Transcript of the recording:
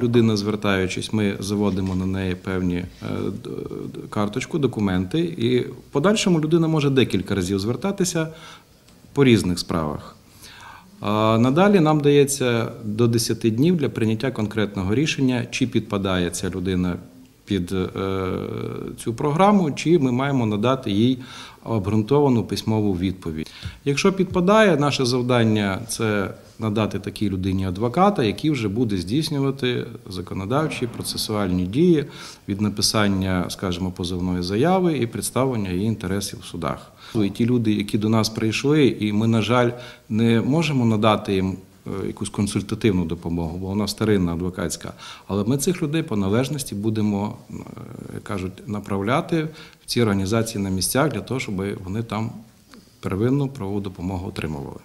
людина, звертаючись, ми заводимо на неї певні е, карточку, документи, і в подальшому людина може декілька разів звертатися по різних справах. Надалі нам дається до 10 днів для прийняття конкретного рішення, чи підпадає ця людина під е, цю програму, чи ми маємо надати їй обґрунтовану письмову відповідь. Якщо підпадає, наше завдання це надати такій людині адвоката, який вже буде здійснювати законодавчі процесуальні дії від написання, скажімо, позовної заяви і представлення її інтересів в судах. І ті люди, які до нас прийшли, і ми, на жаль, не можемо надати їм е, якусь консультативну допомогу, бо вона старинна адвокатська. Але ми цих людей по належності будемо, е, кажуть, направляти в ці організації на місцях для того, щоб вони там первинну правову допомогу отримували.